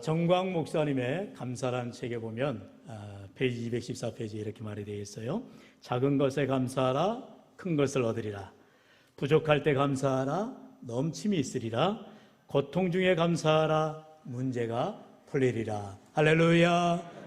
정광 목사님의 감사란 책에 보면 아, 페이지 214페이지에 이렇게 말이 되어 있어요. 작은 것에 감사하라, 큰 것을 얻으리라. 부족할 때 감사하라, 넘침이 있으리라. 고통 중에 감사하라, 문제가 풀리리라. 할렐루야.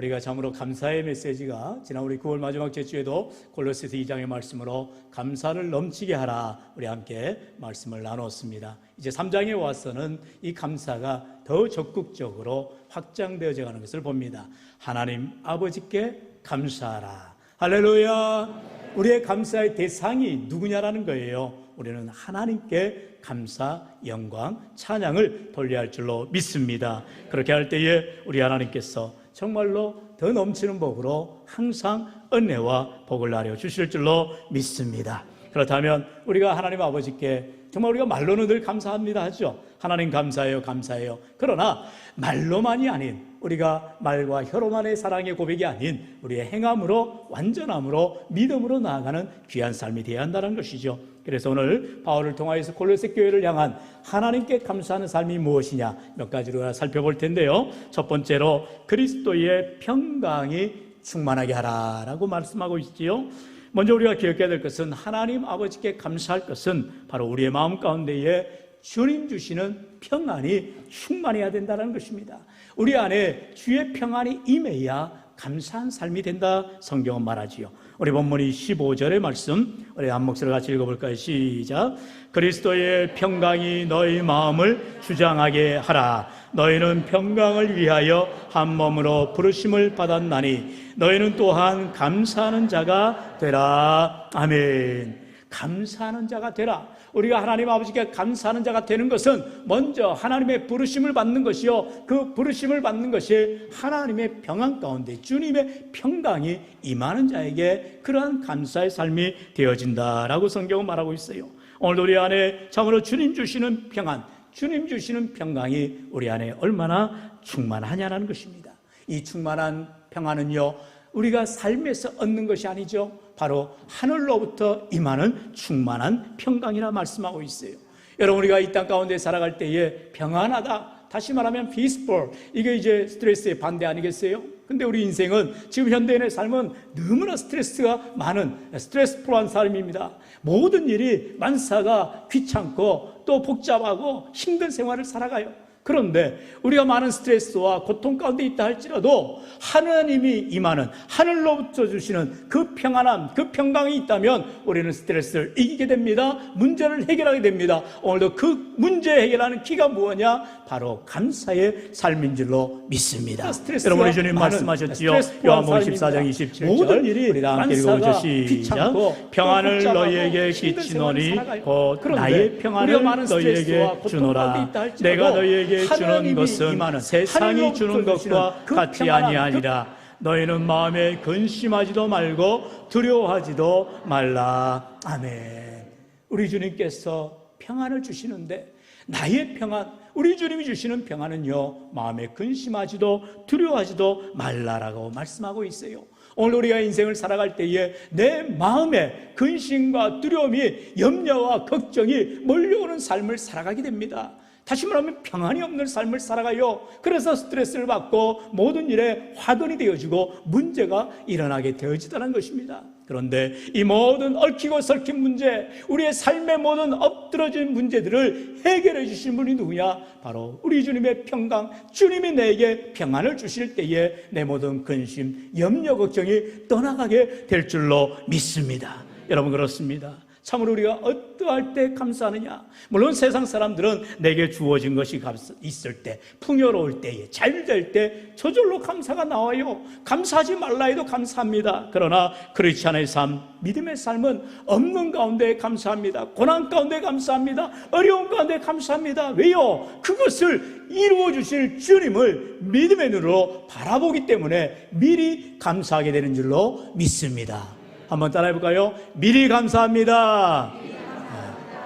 네. 우리가 참으로 감사의 메시지가 지난 우리 9월 마지막 제주에도 골로새서 2장의 말씀으로 감사를 넘치게 하라 우리 함께 말씀을 나눴습니다. 이제 3장에 와서는 이 감사가 더 적극적으로 확장되어져 가는 것을 봅니다. 하나님 아버지께 감사하라. 할렐루야. 우리의 감사의 대상이 누구냐라는 거예요. 우리는 하나님께 감사, 영광, 찬양을 돌려야 할 줄로 믿습니다. 그렇게 할 때에 우리 하나님께서 정말로 더 넘치는 복으로 항상 은혜와 복을 나려 주실 줄로 믿습니다. 그렇다면 우리가 하나님 아버지께 정말 우리가 말로는 늘 감사합니다 하죠. 하나님 감사해요, 감사해요. 그러나 말로만이 아닌 우리가 말과 혀로만의 사랑의 고백이 아닌 우리의 행함으로 완전함으로 믿음으로 나아가는 귀한 삶이 되어야 한다는 것이죠. 그래서 오늘 바울을 통하여서 골로새 교회를 향한 하나님께 감사하는 삶이 무엇이냐 몇 가지로 살펴볼 텐데요. 첫 번째로 그리스도의 평강이 충만하게 하라라고 말씀하고 있지요. 먼저 우리가 기억해야 될 것은 하나님 아버지께 감사할 것은 바로 우리의 마음 가운데에 주님 주시는 평안이 충만해야 된다는 것입니다. 우리 안에 주의 평안이 임해야 감사한 삶이 된다 성경은 말하지요. 우리 본문이 15절의 말씀 우리 한 목소리 같이 읽어볼까요? 시작. 그리스도의 평강이 너희 마음을 주장하게 하라. 너희는 평강을 위하여 한 몸으로 부르심을 받았나니 너희는 또한 감사하는 자가 되라. 아멘. 감사하는 자가 되라. 우리가 하나님 아버지께 감사하는 자가 되는 것은 먼저 하나님의 부르심을 받는 것이요. 그 부르심을 받는 것이 하나님의 평안 가운데 주님의 평강이 임하는 자에게 그러한 감사의 삶이 되어진다라고 성경은 말하고 있어요. 오늘 우리 안에 참으로 주님 주시는 평안, 주님 주시는 평강이 우리 안에 얼마나 충만하냐는 것입니다. 이 충만한 평안은요, 우리가 삶에서 얻는 것이 아니죠. 바로 하늘로부터 임하는 충만한 평강이라 말씀하고 있어요. 여러분 우리가 이 땅 가운데 살아갈 때에 평안하다. 다시 말하면 peaceful. 이게 이제 스트레스의 반대 아니겠어요? 근데 우리 인생은 지금 현대인의 삶은 너무나 스트레스가 많은 스트레스풀한 삶입니다. 모든 일이 만사가 귀찮고 또 복잡하고 힘든 생활을 살아가요. 그런데 우리가 많은 스트레스와 고통 가운데 있다 할지라도 하나님이 임하는 하늘로부터 주시는 그 평안함, 그 평강이 있다면 우리는 스트레스를 이기게 됩니다. 문제를 해결하게 됩니다. 오늘도 그 문제 해결하는 키가 무엇냐? 바로 감사의 삶인 줄로 믿습니다. 여러분 우리 주님 말씀하셨지요. 요한복음 14장 27절 모든 일이 우리 다 함께 읽어보죠. 시작. 평안을 너희에게 끼치노니 곧 나의 평안을 너희에게 주노라. 내가 너희에게 주는 것은 세상이 주는 것과 같이 아니하니라. 너희는 마음에 근심하지도 말고 두려워하지도 말라. 아멘. 우리 주님께서 평안을 주시는데 나의 평안, 우리 주님이 주시는 평안은요, 마음에 근심하지도 두려워하지도 말라라고 말씀하고 있어요. 오늘 우리가 인생을 살아갈 때에 내 마음에 근심과 두려움이 염려와 걱정이 몰려오는 삶을 살아가게 됩니다. 다시 말하면 평안이 없는 삶을 살아가요. 그래서 스트레스를 받고 모든 일에 화근이 되어지고 문제가 일어나게 되어지다는 것입니다. 그런데 이 모든 얽히고 설킨 문제, 우리의 삶의 모든 엎드러진 문제들을 해결해 주신 분이 누구냐? 바로 우리 주님의 평강, 주님이 내게 평안을 주실 때에 내 모든 근심, 염려, 걱정이 떠나가게 될 줄로 믿습니다. 여러분 그렇습니다. 참으로 우리가 어떠할 때 감사하느냐? 물론 세상 사람들은 내게 주어진 것이 있을 때, 풍요로울 때에, 잘 될 때 저절로 감사가 나와요. 감사하지 말라 해도 감사합니다. 그러나 크리스찬의 삶, 믿음의 삶은 없는 가운데 감사합니다. 고난 가운데 감사합니다. 어려운 가운데 감사합니다. 왜요? 그것을 이루어 주실 주님을 믿음의 눈으로 바라보기 때문에 미리 감사하게 되는 줄로 믿습니다. 한번 따라해 볼까요? 미리 감사합니다.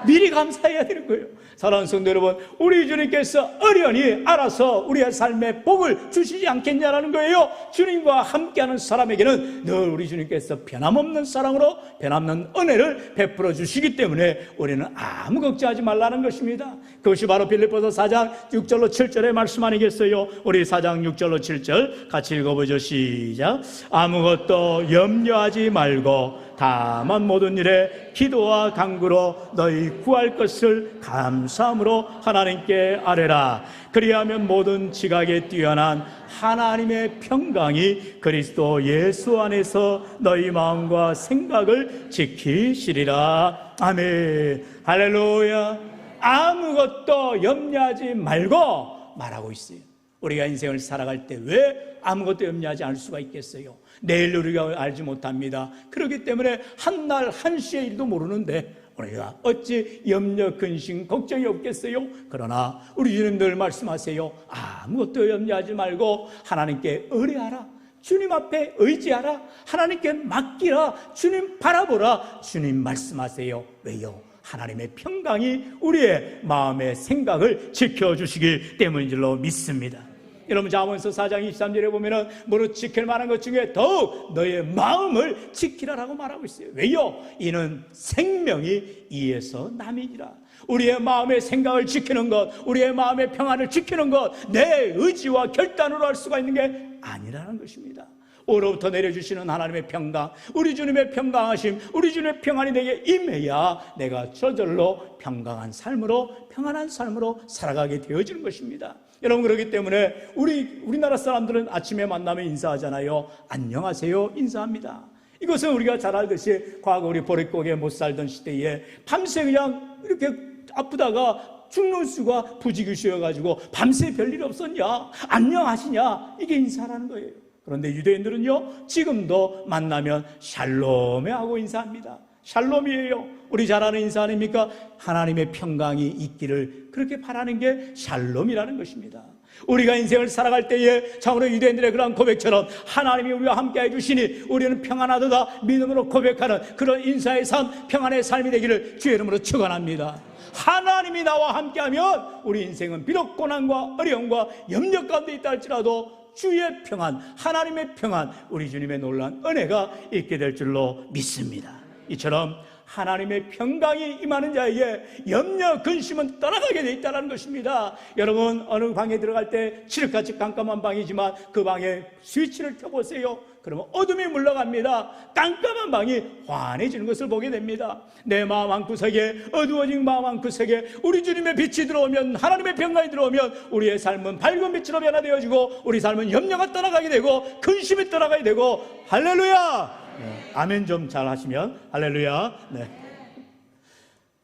미리 감사해야 되는 거예요. 사랑하는 성도 여러분, 우리 주님께서 어련히 알아서 우리의 삶에 복을 주시지 않겠냐라는 거예요. 주님과 함께하는 사람에게는 늘 우리 주님께서 변함없는 사랑으로 변함없는 은혜를 베풀어 주시기 때문에 우리는 아무 걱정하지 말라는 것입니다. 그것이 바로 빌립보서 4장 6절로 7절의 말씀 아니겠어요? 우리 4장 6절로 7절 같이 읽어보죠. 시작. 아무것도 염려하지 말고 다만 모든 일에 기도와 간구로 너희 구할 것을 감사함으로 하나님께 아뢰라. 그리하면 모든 지각에 뛰어난 하나님의 평강이 그리스도 예수 안에서 너희 마음과 생각을 지키시리라. 아멘. 할렐루야. 아무것도 염려하지 말고 말하고 있어요. 우리가 인생을 살아갈 때 왜 아무것도 염려하지 않을 수가 있겠어요? 내일 우리가 알지 못합니다. 그렇기 때문에 한 날 한시의 일도 모르는데 우리가 어찌 염려, 근심, 걱정이 없겠어요? 그러나 우리 주님 늘 말씀하세요. 아무것도 염려하지 말고 하나님께 의뢰하라. 주님 앞에 의지하라. 하나님께 맡기라. 주님 바라보라. 주님 말씀하세요. 왜요? 하나님의 평강이 우리의 마음의 생각을 지켜주시기 때문인 줄로 믿습니다. 여러분 자문서 4장 23절에 보면은 무릇 지킬 만한 것 중에 더욱 너의 마음을 지키라라고 말하고 있어요. 왜요? 이는 생명이 이에서 남이니라. 우리의 마음의 생각을 지키는 것, 우리의 마음의 평안을 지키는 것, 내 의지와 결단으로 할 수가 있는 게 아니라는 것입니다. 오로부터 내려주시는 하나님의 평강, 우리 주님의 평강하심, 우리 주님의 평안이 내게 임해야 내가 저절로 평강한 삶으로, 평안한 삶으로 살아가게 되어지는 것입니다. 여러분, 그렇기 때문에 우리, 우리나라 사람들은 아침에 만나면 인사하잖아요. 안녕하세요. 인사합니다. 이것은 우리가 잘 알듯이 과거 우리 보릿고개 못 살던 시대에 밤새 그냥 이렇게 아프다가 죽는 수가 부지기수여가지고 밤새 별일 없었냐? 안녕하시냐? 이게 인사라는 거예요. 그런데 유대인들은요, 지금도 만나면 샬롬에 하고 인사합니다. 샬롬이에요. 우리 잘 아는 인사 아닙니까? 하나님의 평강이 있기를 그렇게 바라는 게 샬롬이라는 것입니다. 우리가 인생을 살아갈 때에 참으로 유대인들의 그런 고백처럼 하나님이 우리와 함께 해주시니 우리는 평안하도다 믿음으로 고백하는 그런 인사의 삶, 평안의 삶이 되기를 주의 이름으로 축원합니다. 하나님이 나와 함께하면 우리 인생은 비록 고난과 어려움과 염려 가운데 있다 할지라도 주의 평안, 하나님의 평안, 우리 주님의 놀란 은혜가 있게 될 줄로 믿습니다. 이처럼 하나님의 평강이 임하는 자에게 염려, 근심은 떠나가게 돼 있다는 것입니다. 여러분, 어느 방에 들어갈 때 칠흑같이 깜깜한 방이지만 그 방에 스위치를 켜보세요. 그러면 어둠이 물러갑니다. 깜깜한 방이 환해지는 것을 보게 됩니다. 내 마음 한구석에 어두워진 마음 한구석에 우리 주님의 빛이 들어오면 하나님의 평강이 들어오면 우리의 삶은 밝은 빛으로 변화되어지고 우리 삶은 염려가 떠나가게 되고 근심이 떠나가게 되고 할렐루야! 네, 아멘 좀 잘 하시면 할렐루야. 네.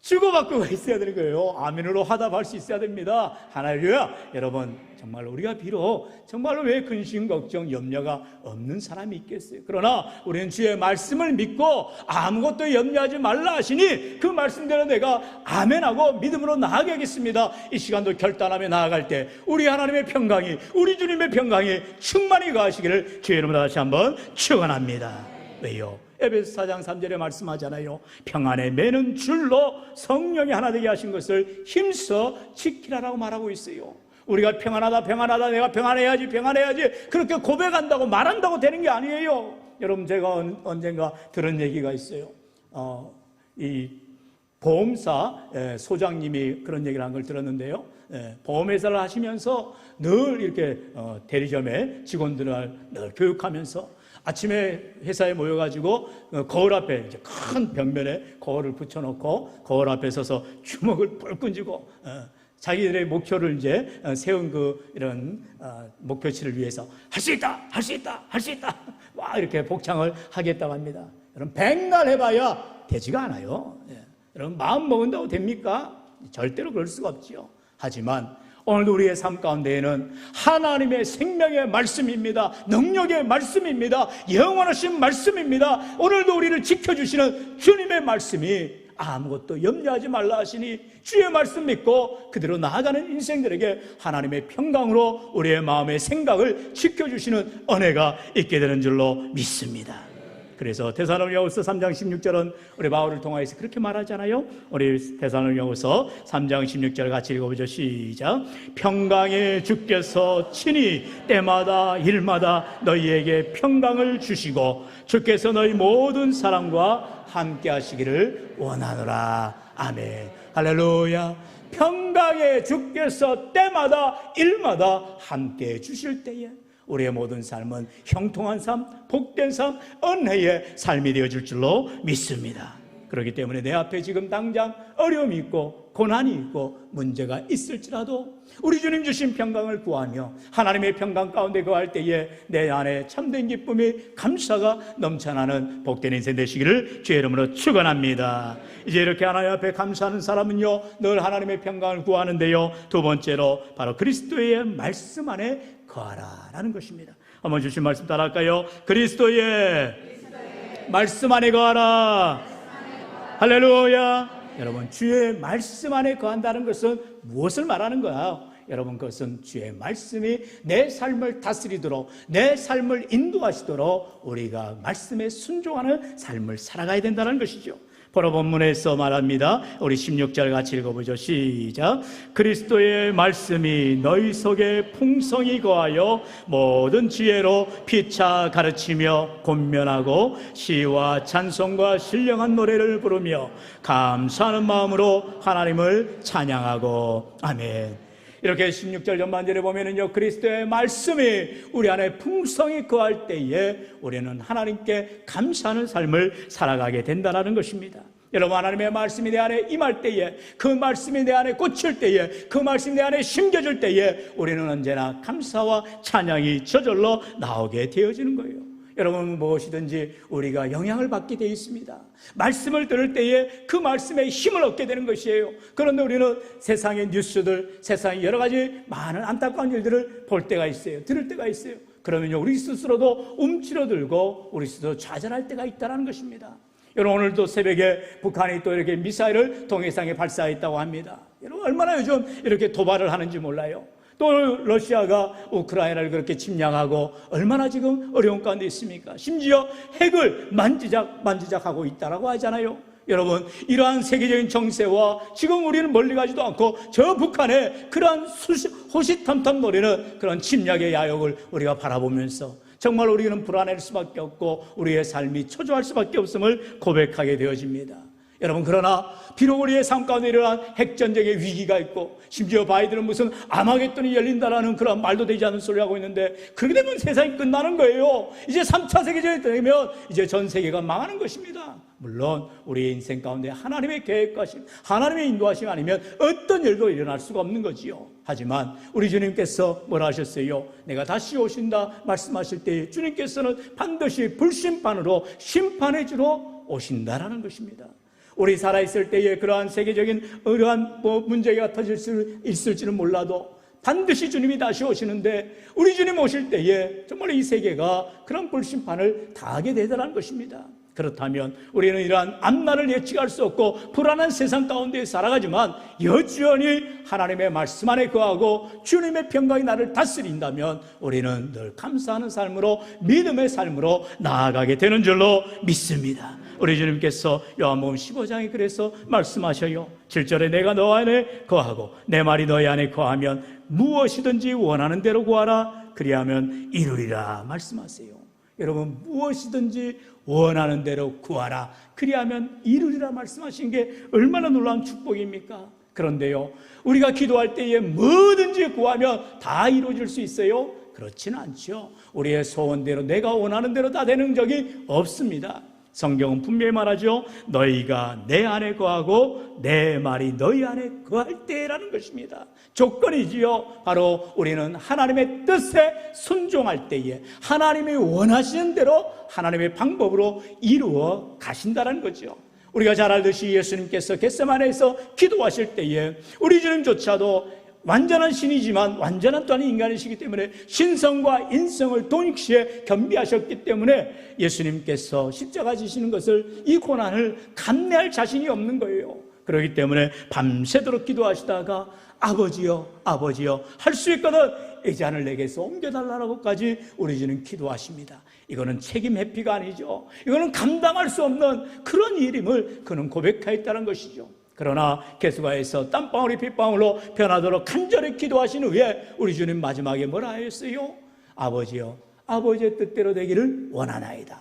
주고받고가 있어야 되는 거예요. 아멘으로 화답할 수 있어야 됩니다. 할렐루야. 여러분, 정말 우리가 비록 정말로 왜 근심, 걱정, 염려가 없는 사람이 있겠어요. 그러나 우리는 주의 말씀을 믿고 아무것도 염려하지 말라 하시니 그 말씀대로 내가 아멘하고 믿음으로 나아가겠습니다. 이 시간도 결단하며 나아갈 때 우리 하나님의 평강이, 우리 주님의 평강이 충만히 가시기를 주의 이름으로 다시 한번 축원합니다. 왜요? 에베소 4장 3절에 말씀하잖아요. 평안에 매는 줄로 성령이 하나 되게 하신 것을 힘써 지키라라고 말하고 있어요. 우리가 평안하다, 평안하다, 내가 평안해야지, 평안해야지, 그렇게 고백한다고 말한다고 되는 게 아니에요. 여러분, 제가 언- 언젠가 들은 얘기가 있어요. 어, 이 보험사 예, 소장님이 그런 얘기를 한 걸 들었는데요. 예, 보험회사를 하시면서 늘 이렇게 어, 대리점에 직원들을 늘 교육하면서 아침에 회사에 모여가지고 어, 거울 앞에 이제 큰 벽면에 거울을 붙여놓고 거울 앞에 서서 주먹을 뿔끈 쥐고 어, 자기들의 목표를 이제 어, 세운 그 이런 어, 목표치를 위해서 할 수 있다, 할 수 있다, 할 수 있다, 와 이렇게 복창을 하겠다고 합니다. 여러분 백날 해봐야 되지가 않아요. 예. 여러분 마음 먹은다고 됩니까? 절대로 그럴 수가 없지요. 하지만 오늘도 우리의 삶 가운데에는 하나님의 생명의 말씀입니다. 능력의 말씀입니다. 영원하신 말씀입니다. 오늘도 우리를 지켜주시는 주님의 말씀이 아무것도 염려하지 말라 하시니 주의 말씀 믿고 그대로 나아가는 인생들에게 하나님의 평강으로 우리의 마음의 생각을 지켜주시는 은혜가 있게 되는 줄로 믿습니다. 그래서 대사로니가후서 3장 16절은 우리 바울을 통하여서 그렇게 말하잖아요. 우리 대사로니가후서 3장 16절 같이 읽어보죠. 시작. 평강의 주께서 친히 때마다 일마다 너희에게 평강을 주시고 주께서 너희 모든 사람과 함께 하시기를 원하노라. 아멘. 할렐루야. 평강의 주께서 때마다 일마다 함께 해 주실 때에 우리의 모든 삶은 형통한 삶, 복된 삶, 은혜의 삶이 되어질 줄로 믿습니다. 그렇기 때문에 내 앞에 지금 당장 어려움이 있고 고난이 있고 문제가 있을지라도 우리 주님 주신 평강을 구하며 하나님의 평강 가운데 거할 때에 내 안에 참된 기쁨이 감사가 넘쳐나는 복된 인생 되시기를 주의 이름으로 축원합니다. 이제 이렇게 하나님 앞에 감사하는 사람은요 늘 하나님의 평강을 구하는데요 두 번째로 바로 그리스도의 말씀 안에 거하라라는 것입니다. 한번 주신 말씀 따라할까요? 그리스도의 말씀 안에 거하라. 할렐루야. 여러분 주의 말씀 안에 거한다는 것은 무엇을 말하는 거야? 여러분 그것은 주의 말씀이 내 삶을 다스리도록 내 삶을 인도하시도록 우리가 말씀에 순종하는 삶을 살아가야 된다는 것이죠. 보러 본문에서 말합니다. 우리 16절 같이 읽어보죠. 시작. 그리스도의 말씀이 너희 속에 풍성히 거하여 모든 지혜로 피차 가르치며 권면하고 시와 찬송과 신령한 노래를 부르며 감사하는 마음으로 하나님을 찬양하고 아멘. 이렇게 16절 전반절에 보면은요, 그리스도의 말씀이 우리 안에 풍성히 거할 때에 우리는 하나님께 감사하는 삶을 살아가게 된다는 것입니다. 여러분, 하나님의 말씀이 내 안에 임할 때에, 그 말씀이 내 안에 꽂힐 때에, 그 말씀이 내 안에 심겨질 때에, 우리는 언제나 감사와 찬양이 저절로 나오게 되어지는 거예요. 여러분 무엇이든지 우리가 영향을 받게 되어 있습니다. 말씀을 들을 때에 그 말씀에 힘을 얻게 되는 것이에요. 그런데 우리는 세상의 뉴스들, 세상의 여러 가지 많은 안타까운 일들을 볼 때가 있어요. 들을 때가 있어요. 그러면요, 우리 스스로도 움츠러들고 우리 스스로 좌절할 때가 있다는 것입니다. 여러분 오늘도 새벽에 북한이 또 이렇게 미사일을 동해상에 발사했다고 합니다. 여러분 얼마나 요즘 이렇게 도발을 하는지 몰라요. 또 러시아가 우크라이나를 그렇게 침략하고 얼마나 지금 어려운 가운데 있습니까? 심지어 핵을 만지작 만지작하고 있다라고 하잖아요. 여러분 이러한 세계적인 정세와 지금 우리는 멀리 가지도 않고 저 북한의 그러한 호시탐탐 노리는 그런 침략의 야욕을 우리가 바라보면서 정말 우리는 불안할 수밖에 없고 우리의 삶이 초조할 수밖에 없음을 고백하게 되어집니다. 여러분 그러나 비록 우리의 삶 가운데 일어난 핵전쟁의 위기가 있고 심지어 바이든은 무슨 아마겟돈이 열린다라는 그런 말도 되지 않는 소리 하고 있는데 그렇게 되면 세상이 끝나는 거예요. 이제 3차 세계전이 되면 이제 전 세계가 망하는 것입니다. 물론 우리의 인생 가운데 하나님의 계획과심 하나님의 인도하심 아니면 어떤 일도 일어날 수가 없는 거지요. 하지만 우리 주님께서 뭐라 하셨어요? 내가 다시 오신다 말씀하실 때 주님께서는 반드시 불심판으로 심판해 주러 오신다라는 것입니다 우리 살아있을 때에 그러한 세계적인 어려한 뭐 문제가 터질 수 있을지는 몰라도 반드시 주님이 다시 오시는데 우리 주님 오실 때에 정말 이 세계가 그런 불심판을 당하게 되더라는 것입니다. 그렇다면 우리는 이러한 앞날을 예측할 수 없고 불안한 세상 가운데 살아가지만 여전히 하나님의 말씀 안에 거하고 주님의 평강이 나를 다스린다면 우리는 늘 감사하는 삶으로 믿음의 삶으로 나아가게 되는 줄로 믿습니다. 우리 주님께서 요한복음 15장에 그래서 말씀하셔요. 7절에 내가 너 안에 거하고 내 말이 너희 안에 거하면 무엇이든지 원하는 대로 구하라 그리하면 이루리라 말씀하세요. 여러분 무엇이든지 원하는 대로 구하라 그리하면 이루리라 말씀하신 게 얼마나 놀라운 축복입니까? 그런데요 우리가 기도할 때에 뭐든지 구하면 다 이루어질 수 있어요? 그렇지는 않죠. 우리의 소원대로 내가 원하는 대로 다 되는 적이 없습니다. 성경은 분명히 말하죠. 너희가 내 안에 거하고 내 말이 너희 안에 거할 때라는 것입니다. 조건이지요. 바로 우리는 하나님의 뜻에 순종할 때에 하나님이 원하시는 대로 하나님의 방법으로 이루어 가신다는 거죠. 우리가 잘 알듯이 예수님께서 겟세마네에서 기도하실 때에 우리 주님조차도 완전한 신이지만 완전한 또한 인간이시기 때문에 신성과 인성을 동시에 겸비하셨기 때문에 예수님께서 십자가 지시는 것을 이 고난을 감내할 자신이 없는 거예요. 그렇기 때문에 밤새도록 기도하시다가 아버지여, 아버지여, 할 수 있거든 이 잔을 내게서 옮겨달라고까지 우리 주는 기도하십니다. 이거는 책임 회피가 아니죠. 이거는 감당할 수 없는 그런 일임을 그는 고백하였다는 것이죠. 그러나 개수가에서 땀방울이 빗방울로 변하도록 간절히 기도하신 후에 우리 주님 마지막에 뭐라 하였어요? 아버지요, 아버지의 뜻대로 되기를 원하나이다.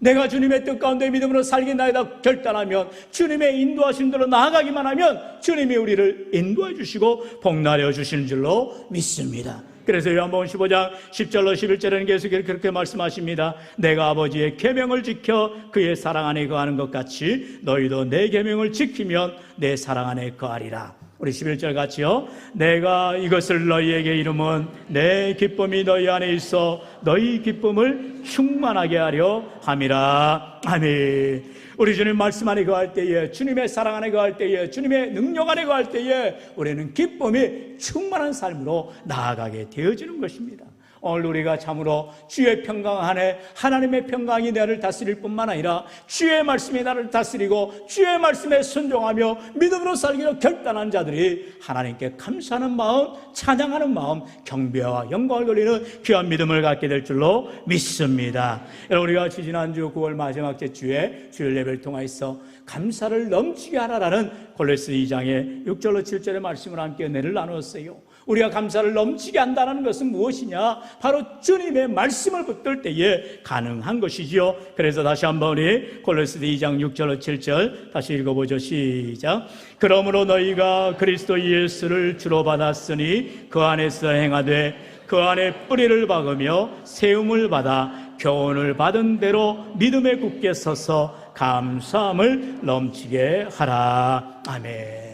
내가 주님의 뜻 가운데 믿음으로 살겠나이다 결단하면 주님의 인도하신 대로 나아가기만 하면 주님이 우리를 인도해 주시고 복나려 주시는 줄로 믿습니다. 그래서 요한복음 15장 10절로 11절에는 계속 그렇게 말씀하십니다. 내가 아버지의 계명을 지켜 그의 사랑 안에 거하는 것 같이 너희도 내 계명을 지키면 내 사랑 안에 거하리라. 우리 11절 같이요. 내가 이것을 너희에게 이름은 내 기쁨이 너희 안에 있어 너희 기쁨을 충만하게 하려 함이라. 아멘. 우리 주님 말씀 안에 거할 때에 주님의 사랑 안에 거할 때에 주님의 능력 안에 거할 때에 우리는 기쁨이 충만한 삶으로 나아가게 되어지는 것입니다. 오늘 우리가 참으로 주의 평강 안에 하나님의 평강이 나를 다스릴 뿐만 아니라 주의 말씀이 나를 다스리고 주의 말씀에 순종하며 믿음으로 살기로 결단한 자들이 하나님께 감사하는 마음, 찬양하는 마음, 경배와 영광을 돌리는 귀한 믿음을 갖게 될 줄로 믿습니다. 여러분 우리가 지난주 9월 마지막 주에 주일 예배를 통하여서 감사를 넘치게 하라라는 골레스 2장의 6절로 7절의 말씀을 함께 은혜를 나누었어요. 우리가 감사를 넘치게 한다는 것은 무엇이냐? 바로 주님의 말씀을 붙들 때에 가능한 것이지요. 그래서 다시 한번 우리 골로새 2장 6절 7절 다시 읽어보죠. 시작. 그러므로 너희가 그리스도 예수를 주로 받았으니 그 안에서 행하되 그 안에 뿌리를 박으며 세움을 받아 교훈을 받은 대로 믿음에 굳게 서서 감사함을 넘치게 하라. 아멘.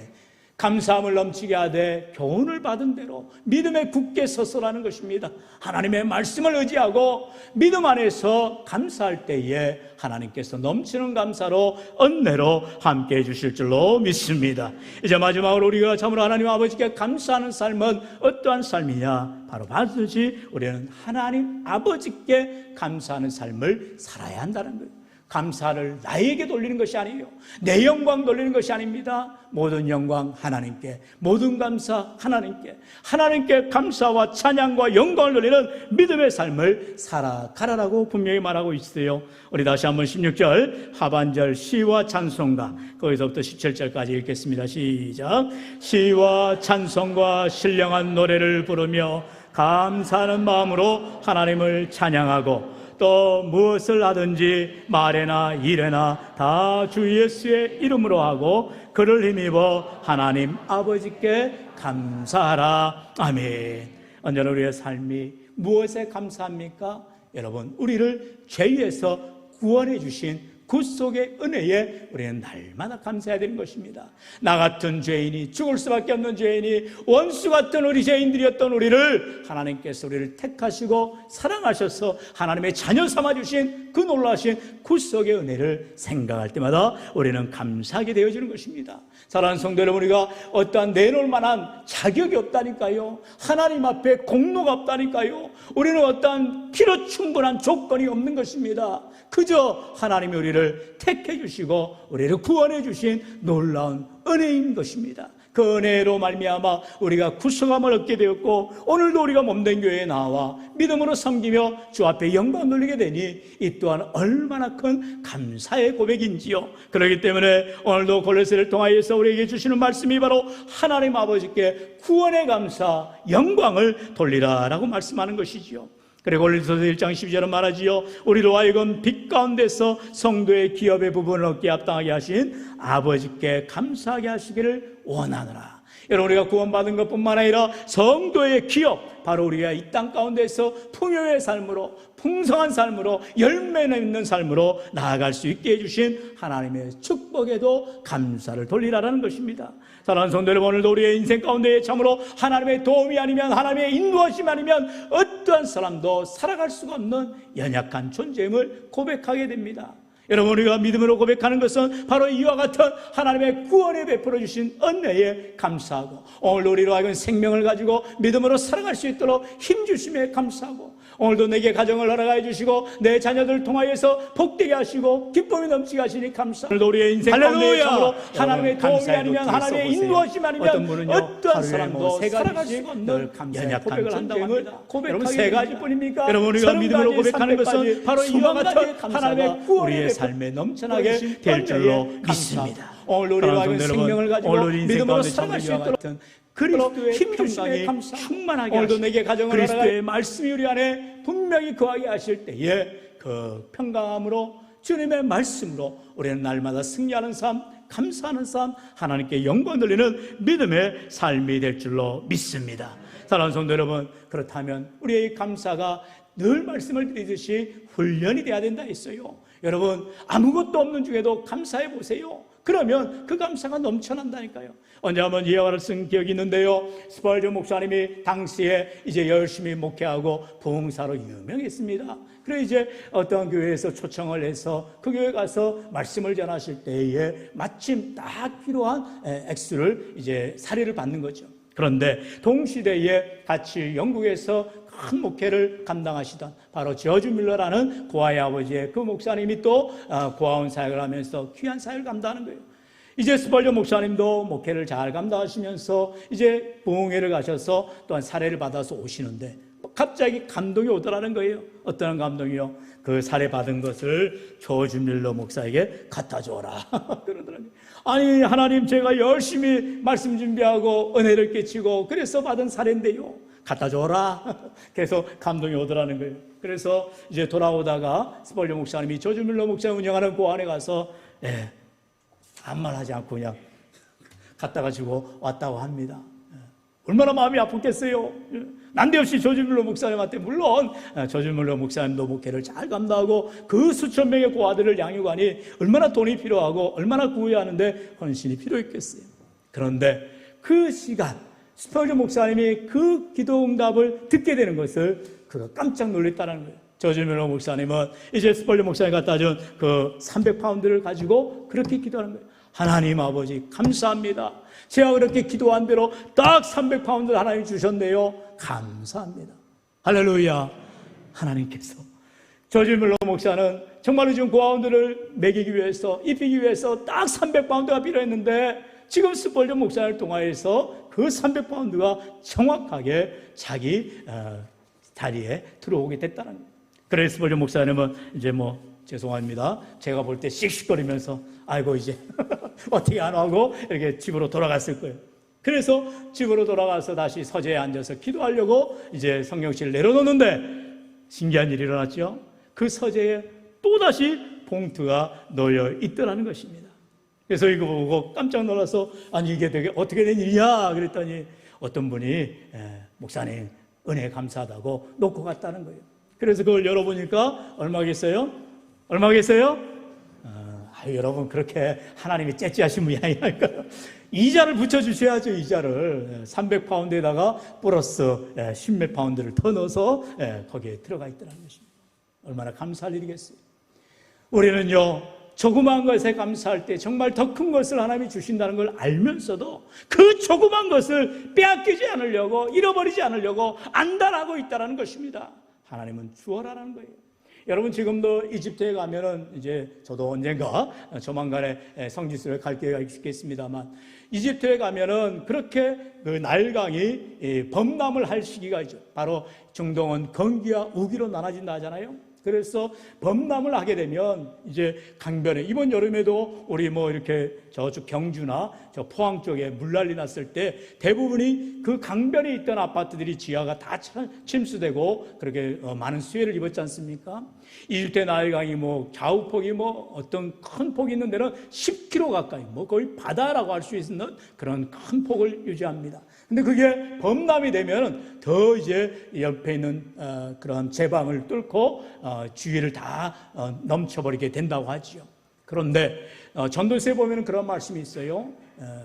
감사함을 넘치게 하되 교훈을 받은 대로 믿음에 굳게 서서라는 것입니다. 하나님의 말씀을 의지하고 믿음 안에서 감사할 때에 하나님께서 넘치는 감사로 은혜로 함께 해주실 줄로 믿습니다. 이제 마지막으로 우리가 참으로 하나님 아버지께 감사하는 삶은 어떠한 삶이냐? 바로 반드시 우리는 하나님 아버지께 감사하는 삶을 살아야 한다는 거예요. 감사를 나에게 돌리는 것이 아니에요. 내 영광 돌리는 것이 아닙니다. 모든 영광 하나님께, 모든 감사 하나님께, 하나님께 감사와 찬양과 영광을 돌리는 믿음의 삶을 살아가라라고 분명히 말하고 있어요. 우리 다시 한번 16절 하반절 시와 찬송가 거기서부터 17절까지 읽겠습니다. 시작. 시와 찬송과 신령한 노래를 부르며 감사하는 마음으로 하나님을 찬양하고 또 무엇을 하든지 말에나 일에나 다 주 예수의 이름으로 하고 그를 힘입어 하나님 아버지께 감사하라. 아멘. 언제나 우리의 삶이 무엇에 감사합니까? 여러분, 우리를 죄에서 구원해 주신 구속의 은혜에 우리는 날마다 감사해야 되는 것입니다. 나 같은 죄인이 죽을 수밖에 없는 죄인이 원수 같은 우리 죄인들이었던 우리를 하나님께서 우리를 택하시고 사랑하셔서 하나님의 자녀 삼아 주신 그 놀라신 구속의 은혜를 생각할 때마다 우리는 감사하게 되어지는 것입니다. 사랑하는 성도 여러분, 우리가 어떠한 내놓을 만한 자격이 없다니까요. 하나님 앞에 공로가 없다니까요. 우리는 어떠한 필요 충분한 조건이 없는 것입니다. 그저 하나님이 우리를 택해 주시고 우리를 구원해 주신 놀라운 은혜인 것입니다. 그 은혜로 말미암아 우리가 구속함을 얻게 되었고 오늘도 우리가 몸된 교회에 나와 믿음으로 섬기며 주 앞에 영광 돌리게 되니 이 또한 얼마나 큰 감사의 고백인지요. 그렇기 때문에 오늘도 골레스를 통하여서 우리에게 주시는 말씀이 바로 하나님 아버지께 구원의 감사, 영광을 돌리라라고 말씀하는 것이지요. 그리고 골로새서 1장 12절은 말하지요. 우리로 하여금 빛 가운데서 성도의 기업의 부분을 얻게 합당하게 하신 아버지께 감사하게 하시기를 원하노라. 여러분 우리가 구원받은 것뿐만 아니라 성도의 기업 바로 우리가 이 땅 가운데서 풍요의 삶으로 풍성한 삶으로 열매 맺는 삶으로 나아갈 수 있게 해주신 하나님의 축복에도 감사를 돌리라라는 것입니다. 사랑하는 성도 여러분 오늘도 우리의 인생 가운데 참으로 하나님의 도움이 아니면 하나님의 인도하심 아니면 어떠한 사람도 살아갈 수가 없는 연약한 존재임을 고백하게 됩니다. 여러분 우리가 믿음으로 고백하는 것은 바로 이와 같은 하나님의 구원에 베풀어 주신 은혜에 감사하고 오늘 우리로 하여금 생명을 가지고 믿음으로 살아갈 수 있도록 힘 주심에 감사하고 오늘도 내게 가정을 허락해 주시고 내 자녀들 통하여서 복되게 하시고 기쁨이 넘치게 하시니 감사. 오늘도 우리의 인생 참으로 하나님의 도움이 아니면 하나님의 인도하심 아니면 어떤 분은요, 어떠한 하루에 사람도 가지 살아갈 수늘 없는 연약한 고백을 한다고 전쟁을 합니다. 고백하게 여러분, 세 됩니다. 가지뿐입니까? 여러분 우리가 믿음으로 고백하는 것은 바로 이와 같은 하나님의 삶에 삶에 넘쳐나게 될 줄로. 믿습니다. 오늘 하여금 여러분, 생명을 가지고 믿음으로 살아갈 수 있도록 같은 그리스도의 힘 평강이 주심에 감사. 충만하게 오늘도 내게 가정을 그리스도의 말씀이 우리 안에 분명히 거하게 하실 때에 그 평강함으로 주님의 말씀으로 우리는 날마다 승리하는 삶, 감사하는 삶, 하나님께 영광 돌리는 믿음의 삶이 될 줄로 믿습니다. 사랑하는 성도 여러분, 그렇다면 우리의 감사가 늘 말씀을 드리듯이 훈련이 돼야 된다 했어요. 여러분, 아무것도 없는 중에도 감사해 보세요. 그러면 그 감사가 넘쳐난다니까요. 언제 한번 이해화를 쓴 기억이 있는데요. 스펄저 목사님이 당시에 이제 열심히 목회하고 부흥사로 유명했습니다. 그래 이제 어떤 교회에서 초청을 해서 그 교회 가서 말씀을 전하실 때에 마침 딱 필요한 에, 액수를 이제 사례를 받는 거죠. 그런데 동시대에 같이 영국에서 큰 목회를 감당하시던 바로 저주 밀러라는 고아의 아버지의 그 목사님이 또 어, 고아원 사역을 하면서 귀한 사역을 감당하는 거예요. 이제 스벌저 목사님도 목회를 잘 감당하시면서 이제 부흥회를 가셔서 또한 사례를 받아서 오시는데 갑자기 감동이 오더라는 거예요. 어떤 감동이요? 그 사례 받은 것을 조준밀러 목사에게 갖다 줘라. 그러더라고요. 아니, 하나님 제가 열심히 말씀 준비하고 은혜를 끼치고 그래서 받은 사례인데요. 갖다 줘라. 그래서 감동이 오더라는 거예요. 그래서 이제 돌아오다가 스벌저 목사님이 조준밀러 목사 운영하는 그 안에 가서 예, 아무 말 하지 않고 그냥 갖다 가 지고 왔다고 합니다. 예. 얼마나 마음이 아팠겠어요. 예. 난데없이 조준물로 목사님한테 물론 어, 조준물로 목사님도 목회를 잘 감당하고 그 수천 명의 고아들을 양육하니 얼마나 돈이 필요하고 얼마나 구해야 하는데 헌신이 필요했겠어요. 그런데 그 시간 스펄저 목사님이 그 기도 응답을 듣게 되는 것을 그가 깜짝 놀랐다는 거예요. 조준물로 목사님은 이제 스펄저 목사님 갖다 준 그 300파운드를 가지고 그렇게 기도하는 거예요. 하나님 아버지 감사합니다. 제가 그렇게 기도한 대로 딱 300파운드 하나님 주셨네요. 감사합니다. 할렐루야. 하나님께서 저주물로 목사는 정말로 지금 고아원들을 먹이기 위해서 입히기 위해서 딱 300파운드가 필요했는데 지금 스벌전 목사를 통하여서 그 300파운드가 정확하게 자기 어, 자리에 들어오게 됐다는 거예요. 그래서 스벌전 목사님은 이제 뭐 죄송합니다. 제가 볼 때 씩씩거리면서 아이고 이제 어떻게 안 하고 이렇게 집으로 돌아갔을 거예요. 그래서 집으로 돌아가서 다시 서재에 앉아서 기도하려고 이제 성경실을 내려놓는데 신기한 일이 일어났죠. 그 서재에 또 다시 봉투가 놓여 있더라는 것입니다. 그래서 이거 보고 깜짝 놀라서 아니 이게 되게 어떻게 된 일이야 그랬더니 어떤 분이 에, 목사님 은혜 감사하다고 놓고 갔다는 거예요. 그래서 그걸 열어보니까 얼마겠어요? 얼마겠어요? 어, 아유, 여러분 그렇게 하나님이 째찌하신 분이 아니라니까요. 이자를 붙여주셔야죠 이자를 300파운드에다가 플러스 10몇 파운드를 더 넣어서 예, 거기에 들어가 있더라는 것입니다. 얼마나 감사할 일이겠어요. 우리는요 조그마한 것에 감사할 때 정말 더 큰 것을 하나님이 주신다는 걸 알면서도 그 조그만 것을 빼앗기지 않으려고 잃어버리지 않으려고 안달하고 있다는 것입니다. 하나님은 주어라는 거예요. 여러분 지금도 이집트에 가면은 이제 저도 언젠가 조만간에 성지순을 갈 기회가 있겠습니다만 이집트에 가면은 그렇게 그 날강이 범람을 할 시기가 있죠. 바로 중동은 건기와 우기로 나눠진다 하잖아요. 그래서 범람을 하게 되면 이제 강변에 이번 여름에도 우리 뭐 이렇게 저쪽 경주나 저 포항 쪽에 물난리 났을 때 대부분이 그 강변에 있던 아파트들이 지하가 다 침수되고 그렇게 어, 많은 수해를 입었지 않습니까? 이집트 나일강이 뭐 좌우폭이 뭐 어떤 큰 폭이 있는 데는 10km 가까이 뭐 거의 바다라고 할 수 있는 그런 큰 폭을 유지합니다. 근데 그게 범람이 되면 더 이제 옆에 있는 어, 그런 제방을 뚫고 어, 주위를 다 어, 넘쳐버리게 된다고 하지요. 그런데 어, 전도서에 보면 그런 말씀이 있어요. 어,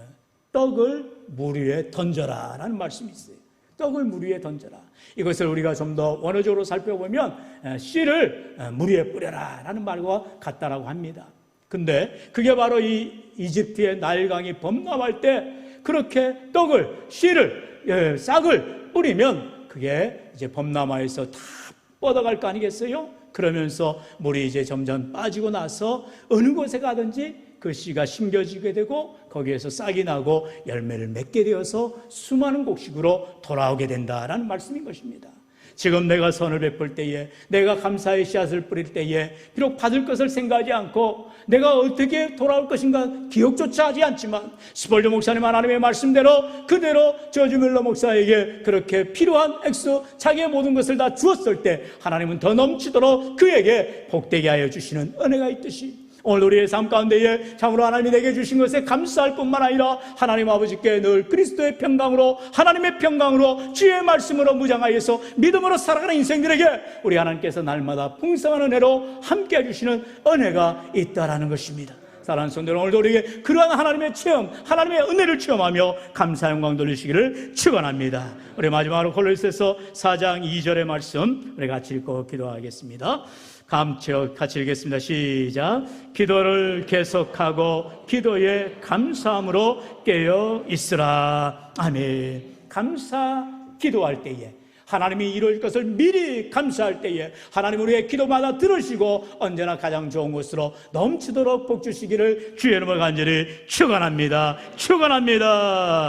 떡을 물 위에 던져라라는 말씀이 있어요. 떡을 물 위에 던져라. 이것을 우리가 좀 더 원어적으로 살펴보면 에, 씨를 에, 물 위에 뿌려라 라는 말과 같다라고 합니다. 근데 그게 바로 이 이집트의 나일강이 범람할 때 그렇게 떡을 씨를 예, 싹을 뿌리면 그게 이제 범람하에서 다 뻗어갈 거 아니겠어요? 그러면서 물이 이제 점점 빠지고 나서 어느 곳에 가든지 그 씨가 심겨지게 되고 거기에서 싹이 나고 열매를 맺게 되어서 수많은 곡식으로 돌아오게 된다라는 말씀인 것입니다. 지금 내가 선을 베풀 때에 내가 감사의 씨앗을 뿌릴 때에 비록 받을 것을 생각하지 않고 내가 어떻게 돌아올 것인가 기억조차 하지 않지만 스벌드 목사님 하나님의 말씀대로 그대로 저주밀러 목사에게 그렇게 필요한 액수 자기의 모든 것을 다 주었을 때 하나님은 더 넘치도록 그에게 복되게 하여 주시는 은혜가 있듯이 오늘 우리의 삶 가운데에 참으로 하나님이 내게 주신 것에 감사할 뿐만 아니라 하나님 아버지께 늘 그리스도의 평강으로 하나님의 평강으로 주의 말씀으로 무장하여서 믿음으로 살아가는 인생들에게 우리 하나님께서 날마다 풍성한 은혜로 함께 해주시는 은혜가 있다라는 것입니다. 사랑하는 성도들 오늘도 우리에게 그러한 하나님의 체험, 하나님의 은혜를 체험하며 감사 영광 돌리시기를 축원합니다. 우리 마지막으로 콜로새서 4장 2절의 말씀 우리 같이 읽고 기도하겠습니다. 감체 같이 읽겠습니다. 시작. 기도를 계속하고 기도에 감사함으로 깨어 있으라. 아멘. 감사 기도할 때에 하나님이 이룰 것을 미리 감사할 때에 하나님 우리의 기도마다 들으시고 언제나 가장 좋은 곳으로 넘치도록 복 주시기를 주의 이름을 간절히 축원합니다. 축원합니다.